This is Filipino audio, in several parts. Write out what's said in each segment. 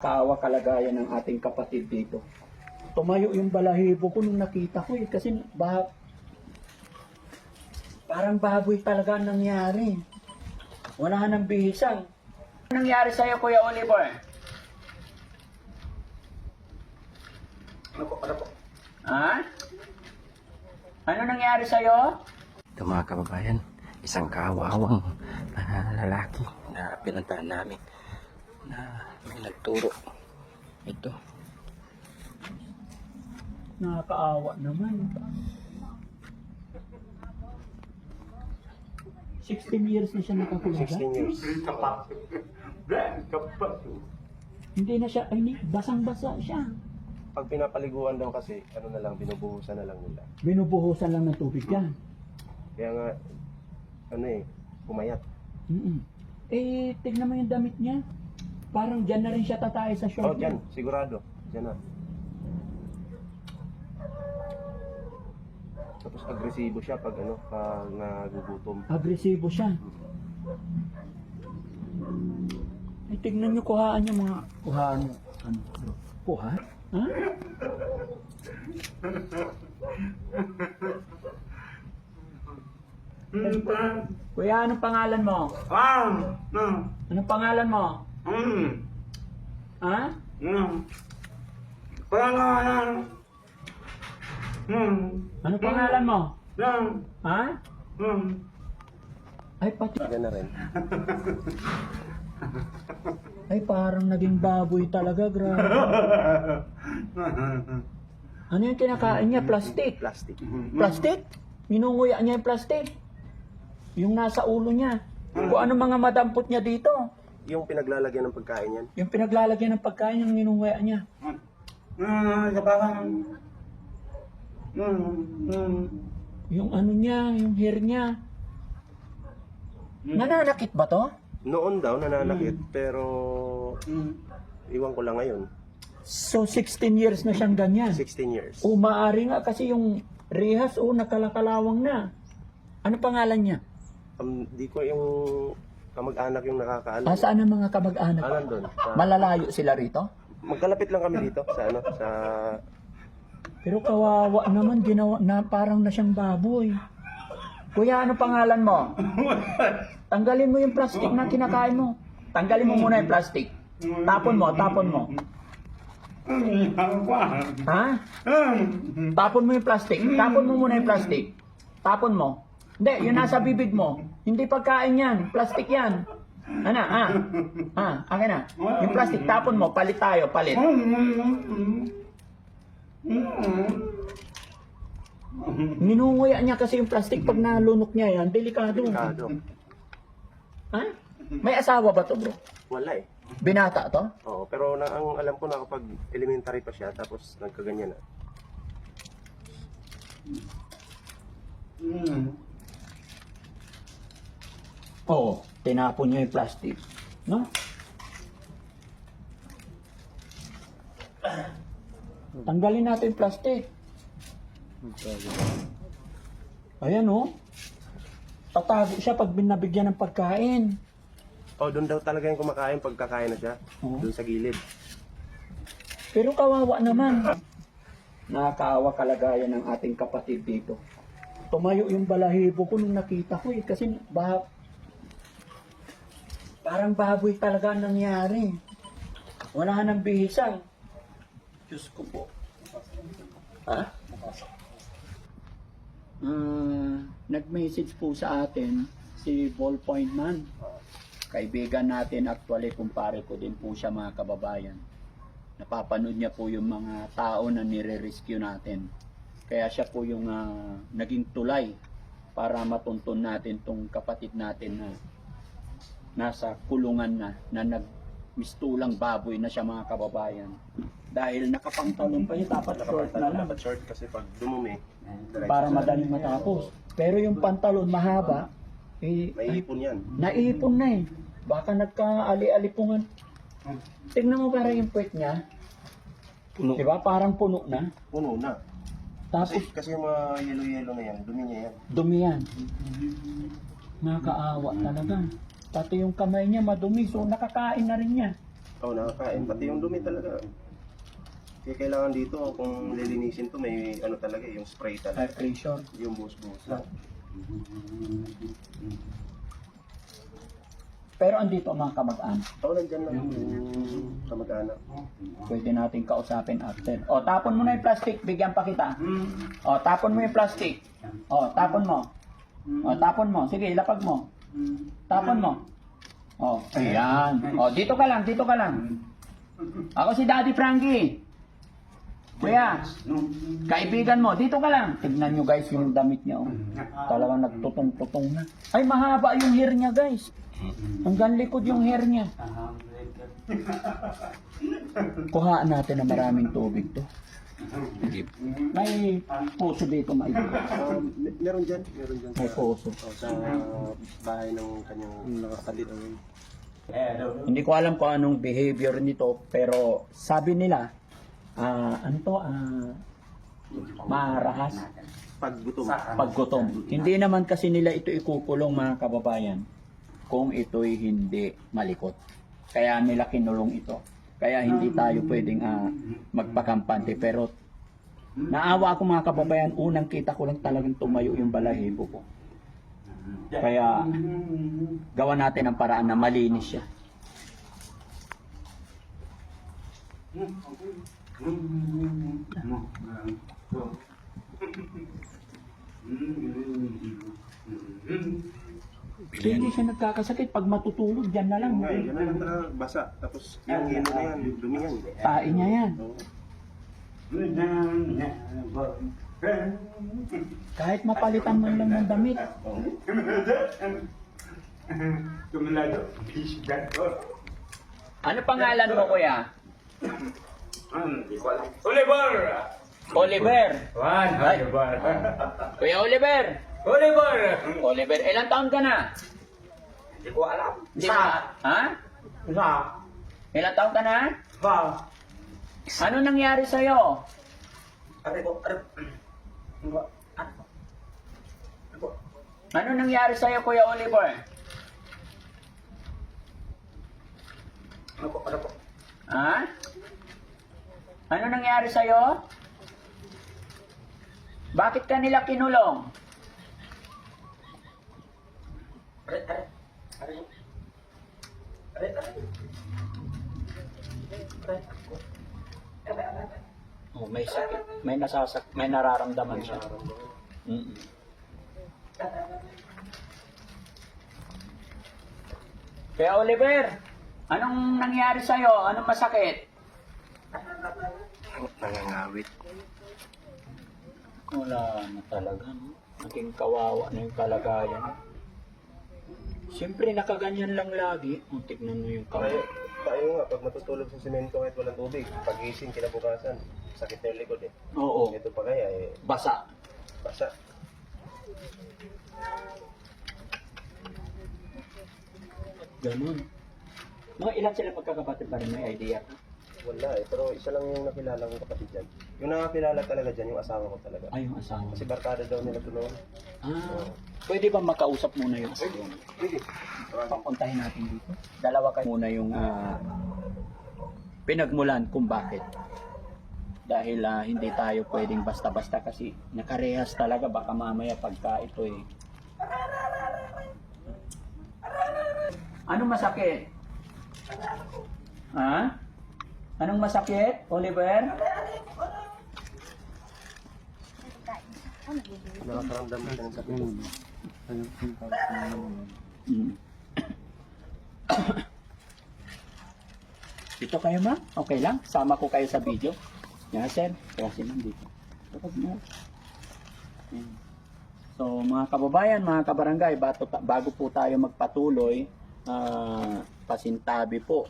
Kawa kalagayan ng ating kapatid dito. Tumayo yung balahibo ko nung nakita ko eh. Kasi ba, parang baboy talaga ang nangyari. Wala nang bihisang. Ano nangyari sa'yo, Kuya Oliver? Ano po, ano po? Ha? Ano nangyari sa'yo? Ito mga kababayan, isang kawawang ah, lalaki na pinuntahan namin na may nagturo. Ito, Nakakaawa naman. 16 years na siya nakakulaga. 16 years. Hindi na siya, ay, hindi, basang-basa siya. Pag pinapaliguan daw kasi, ano na lang, binubuhusan na lang nila. Binubuhusan lang ng tubig yan. Kaya nga, ano eh, pumayat. Mm-mm. Eh, tignan mo yung damit niya. Parang dyan na rin siya tatay sa Oh, short niya. dyan, sigurado. Dyan na. Tapos agresibo siya pag ano, pag nagugutom. Agresibo siya. Eh, tignan niyo kuhaan niyo mga kuhaan niyo. Ano? Kuha? Ha? Kuya, anong pangalan mo? Ah, no, Anong pangalan mo? Mm, Ha? no. Pangalan, mm, Anong pangalan mo? no, Ha? mm. Ay, pati. Na rin. Ay, parang naging baboy talaga, grabe. Ano yung kinakain niya? Plastic. Plastic. Plastic? Minunguya niya yung plastic. Yung nasa ulo niya. Kung ano mga madampot niya dito. Yung pinaglalagyan ng pagkain yan. Yung pinaglalagyan ng pagkain yung minunguya niya. Ah, kapakan. Mm, mm. Yung ano niya, yung hair niya. Nananakit ba to? Noon daw nananakit, pero iwan ko lang ngayon. So, 16 years na siyang ganyan. 16 years. O maaari nga kasi yung rehas, o nakalakalawang na. Ano pangalan niya? Um, di ko yung kamag-anak yung nakakaalam. Ah, saan ang mga kamag-anak? Alam doon. Sa, Malalayo sila rito? magkalapit lang kami dito sa ano, sa Pero kawawa naman, ginawa na parang na siyang baboy. Kuya, ano pangalan mo? Tanggalin mo yung plastic na kinakain mo. Tanggalin mo muna yung plastic. Tapon mo, tapon mo. Ha? Tapon mo yung plastic. Tapon mo muna yung plastic. Tapon mo. Hindi, yun nasa bibig mo. Hindi pagkain yan. Plastic yan. Ano, ha? Ha, akin na. Yung plastic, tapon mo. Palit tayo, palit. Minunguya niya kasi yung plastic pag nalunok niya yan. Delikado. Kado. Ha? May asawa ba to, bro? Wala eh. Binata to? Oo, pero na, ang alam ko na kapag elementary pa siya, tapos nagkaganyan na. Mm. Oo. Tinapon niya yung plastic. No? Tanggalin natin yung plastic. Ayan oh. Tatago siya pag binabigyan ng pagkain. Oh, doon daw talaga yung kumakain pag kakain na siya. Oo. Doon sa gilid. Pero kawawa naman. Nakakaawa kalagayan ng ating kapatid dito. Tumayo yung balahibo ko nung nakita ko eh. Kasi ba, parang baboy talaga ang nangyari. Wala nang bihisang. Diyos ko po. Ha? Ah, nag-message po sa atin si Ballpoint Man. Kaibigan natin actually, kumpare ko din po siya mga kababayan napapanood niya po yung mga tao na nire-rescue natin. Kaya siya po yung ah, naging tulay para matuntun natin tong kapatid natin na nasa kulungan na, na nagmistulang baboy na siya mga kababayan. Dahil nakapangtalon pa yun, dapat short na lang. Dapat short kasi pag dumumi, Para madaling matapos. Pero yung pantalon mahaba, eh, may ipon yan. naipon na eh. Baka nagka-ali-alipungan. Tingnan mo parang yung puwet niya. Puno. Di ba? Parang puno na. Puno na. Tapos Kasi, kasi yung mga yellow-yellow na yan, dumi niya yan. dumi yan. Nakakaawa talaga. Pati yung kamay niya madumi, so nakakain na rin niya. Oo, nakakain. Pati yung dumi talaga. Kaya kailangan dito, kung lilinisin to, may ano talaga, yung spray talaga. High pressure. Yung buhos-buhos lang. Pero andito ang mga kamag-anak. Oo, nandyan lang yung kamag-anak. Pwede natin kausapin after. O, tapon mo na yung plastic. Bigyan pa kita. O, tapon mo yung plastic. O, tapon mo. O, tapon mo. Sige, ilapag mo. Tapon mo. O, ayan. O, dito ka lang, dito ka lang. Ako si Daddy Frankie. Kuya, kaibigan mo, dito ka lang. Tignan nyo guys yung damit niya. Oh. Talagang nagtutong-tutong na. Ay, mahaba yung hair niya guys. Hanggang likod yung hair niya. Kuhaan natin na maraming tubig to. May puso dito may Um, mer- meron dyan, meron dyan May sa, puso. oh, sa bahay ng kanyang nakakalit. Hindi ko alam kung anong behavior nito, pero sabi nila, ah, ano to, ah, marahas Pag gutom. pag gutom. Hindi naman kasi nila ito ikukulong mga kababayan kung ito'y hindi malikot. Kaya nila kinulong ito. Kaya hindi tayo pwedeng ah, magpakampante. Pero naawa ako mga kababayan, unang kita ko lang talagang tumayo yung balahibo ko. Kaya gawa natin ang paraan na malinis siya. Hindi siya nagkakasakit pag matutulog, dyan na lang. Ay, yan na lang talaga, basa. Tapos yung hino na yan, dumi yan. Tain niya yan. Kahit mapalitan man lang ng damit. Ano pangalan mo, kuya? Oliver! Oliver. Juan, Ay. Oliver. Kuya Oliver. Oliver! Oliver, ilang taon ka na? Hindi ko alam. Di ba? Ha? Isa. Ilang taon ka na? Isa. Ano nangyari sa'yo? Ano ko? Ano? Ano ko? Ano ko? Ano nangyari sa'yo, Kuya Oliver? Ano ko? Ano ko? Ha? Ano nangyari sa'yo? Bakit ka nila kinulong? Are, are. Are. Are, are. Are. Oh, may sakit. May nasasak, may nararamdaman siya. Mm-mm. Kaya Oliver, anong nangyari sa'yo? Anong masakit? Nangangawit. Wala na talaga. No? Naging kawawa na yung kalagayan. Siyempre, nakaganyan lang lagi. Oh, tignan mo yung Tayo, kamay. tayo nga, pag matutulog sa semento kahit walang tubig, pag-gising kinabukasan, sakit na yung likod eh. Oo, Ito pa kaya eh, basa. basa. Ganun. Mga ilan sila pagkakapatid pa rin may idea ka? Wala eh, pero isa lang yung nakilala kong kapatid dyan. Yung nakakilala talaga dyan, yung asawa ko talaga. Ay, yung asawa. Kasi barkada daw nila ito noon. Ah, pwede ba makausap muna yung asawa? Pwede. Papuntahin natin dito. Dalawa kayo muna yung ah, pinagmulan kung bakit. Dahil ah, hindi tayo pwedeng basta-basta kasi nakarehas talaga baka mamaya pagka ito eh. Anong masakit? Ha? Anong masakit, Oliver? Nakakaramdam siya ng sakit. Dito kayo ma? Okay lang? Sama ko kayo sa video. Yan sir. Kasi. Kapag mo. Yan. So mga kababayan, mga kabarangay, bago, po tayo magpatuloy, ah, pasintabi po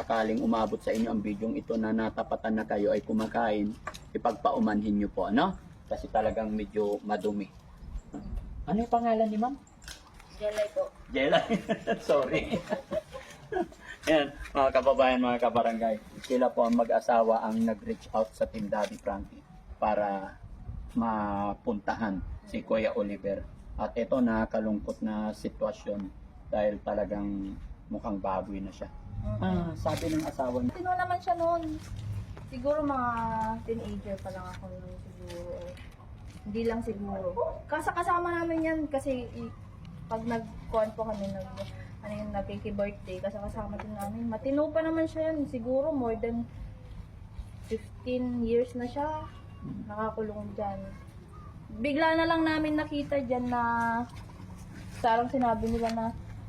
sakaling umabot sa inyo ang bidyong ito na natapatan na kayo ay kumakain, ipagpaumanhin nyo po, ano? Kasi talagang medyo madumi. Ano yung pangalan ni ma'am? Jelay po. Jelay. Sorry. Yan, mga kababayan, mga kabarangay. Sila po ang mag-asawa ang nag-reach out sa Team Daddy Frankie para mapuntahan si Kuya Oliver. At ito nakakalungkot na sitwasyon dahil talagang mukhang baboy na siya. Ah, sabi ng asawa niya. Sino naman siya noon? Siguro mga teenager pa lang ako noon siguro. Hindi lang siguro. Kasa kasama namin yan kasi i- pag nag-con po kami, nag, ano yung nagkiki-birthday, kasi kasama din namin. Matino pa naman siya yan. Siguro more than 15 years na siya nakakulong dyan. Bigla na lang namin nakita dyan na sarang sinabi nila na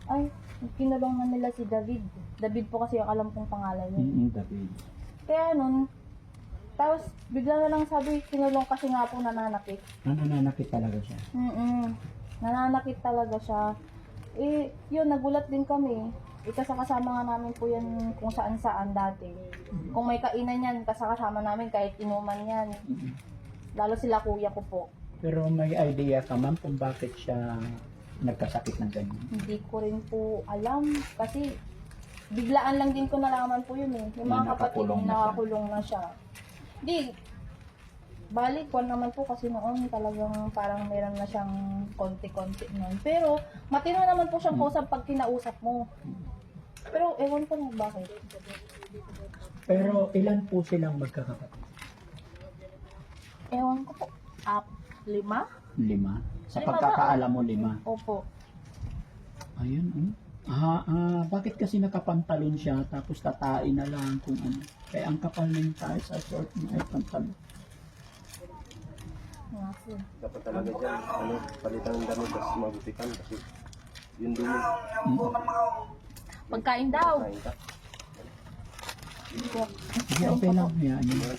ay, kinulungan nila si David. David po kasi ang alam kong pangalan niya. Mm, David. Kaya nun, tapos bigla na lang sabi, kinulong kasi nga po nananakit. Nananakit talaga siya. Mm Nananakit talaga siya. Eh, yun, nagulat din kami. Eh, kasakasama nga namin po yan kung saan saan dati. Kung may kainan yan, kasakasama namin kahit inuman yan. Lalo sila kuya ko po. Pero may idea ka ma'am kung bakit siya nagkasakit ng ganyan. Hindi ko rin po alam kasi biglaan lang din ko nalaman po yun eh. Yung mga kapatid nakakulong na na siya. nakakulong na siya. Di, balik ko naman po kasi noon talagang parang meron na siyang konti-konti noon. Pero matino naman po siyang kausap pag kinausap mo. Pero ewan ko na bakit. Pero ilan po silang magkakapatid? Ewan ko po. Up, lima? Lima? Sa Lima pagkakaalam mo, lima. Opo. Ayun, oh. Ah, ah, bakit kasi nakapantalon siya tapos tatain na lang kung ano. Kaya ang kapal na yung tayo sa short niya ay pantalon. Nga po. Dapat talaga dyan, ano, palitan ng damit tapos mabutikan kasi yun dumi. Pagkain daw. Kain ka. Sige, okay lang. Yan, yun.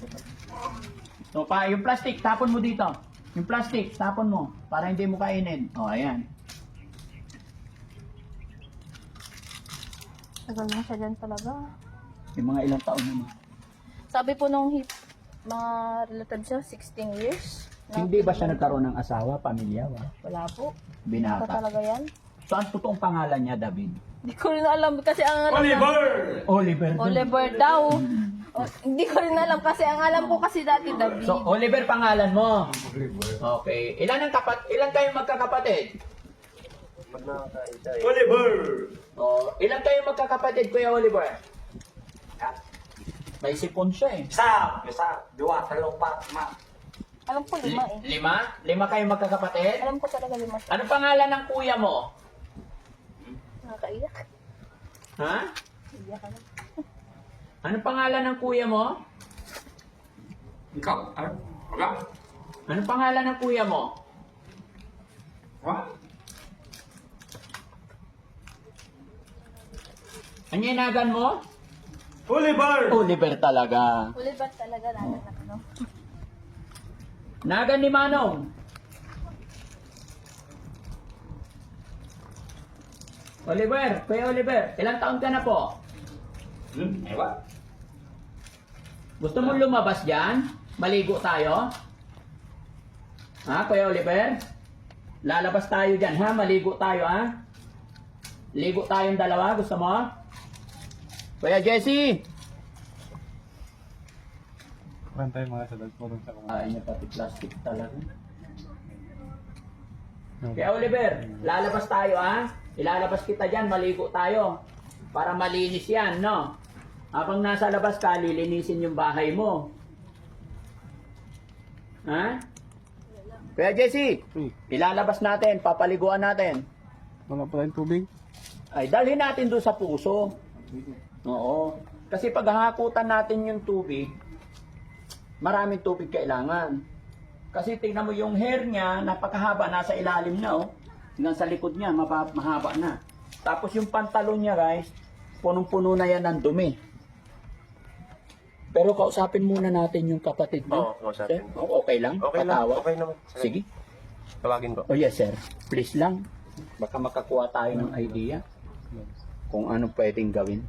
So, pa, yung plastic, tapon mo dito. Yung plastic, tapon mo para hindi mo kainin. O, oh, ayan. Tagal na siya dyan talaga. Yung mga ilang taon naman. Sabi po nung hip, mga relative siya, 16 years. Na- Hindi ba siya nagkaroon ng asawa, pamilya, wa? Wala po. Ito binata? talaga yan. So, ang totoong pangalan niya, David? Hindi ko rin alam kasi ang Oliver! Oliver. Oliver daw. O, hindi ko rin alam kasi ang alam ko kasi dati David. So, Oliver pangalan mo? Okay. Ilan ang kapat ilan kayong magkakapatid? Oliver! Oh, ilan kayong magkakapatid, Kuya Oliver? May sipon siya eh. Isa! Isa! Dua! Talo! Pat! Ma! alam ko lima eh. Lima? Lima kayong magkakapatid? Alam ko talaga lima siya. Ano pangalan ng kuya mo? Nakakaiyak. Ha? Iyak ka na. Ano pangalan ng kuya mo? Ikaw! Ano? Wala? Ano pangalan ng kuya mo? Wala? Anyinagan mo? Oliver! Oliver talaga. Oliver talaga lalo na ano. Nagan ni Manong. Oliver, Kuya Oliver, ilang taon ka na po? Hmm? Ewan? Gusto mo lumabas dyan? Maligo tayo? Ha, Kuya Oliver? Lalabas tayo dyan, ha? Maligo tayo, ha? Ligo tayong dalawa, gusto mo? Kuya Jesse! Bantay mga sa dagpo sa mga. Ay, niya pati plastic talaga. Kaya Oliver, lalabas tayo ha. Ilalabas kita dyan, maligo tayo. Para malinis yan, no? Habang nasa labas ka, lilinisin yung bahay mo. Ha? Kaya Jesse, Uy, ilalabas natin, papaliguan natin. wala pa tayong tubig. Ay, dalhin natin doon sa puso. Oo. Kasi pag hahakutan natin yung tubig, maraming tubig kailangan. Kasi tingnan mo yung hair niya, napakahaba, nasa ilalim na oh. Tingnan sa likod niya, mapa- mahaba na. Tapos yung pantalon niya guys, punong-puno na yan ng dumi. Pero kausapin muna natin yung kapatid mo. Oo, kausapin. Sir, okay lang? Okay lang, Patawa? okay naman. Sige. Tawagin ko. Oh yes sir, please lang. Baka makakuha tayo ng idea kung ano pwedeng gawin.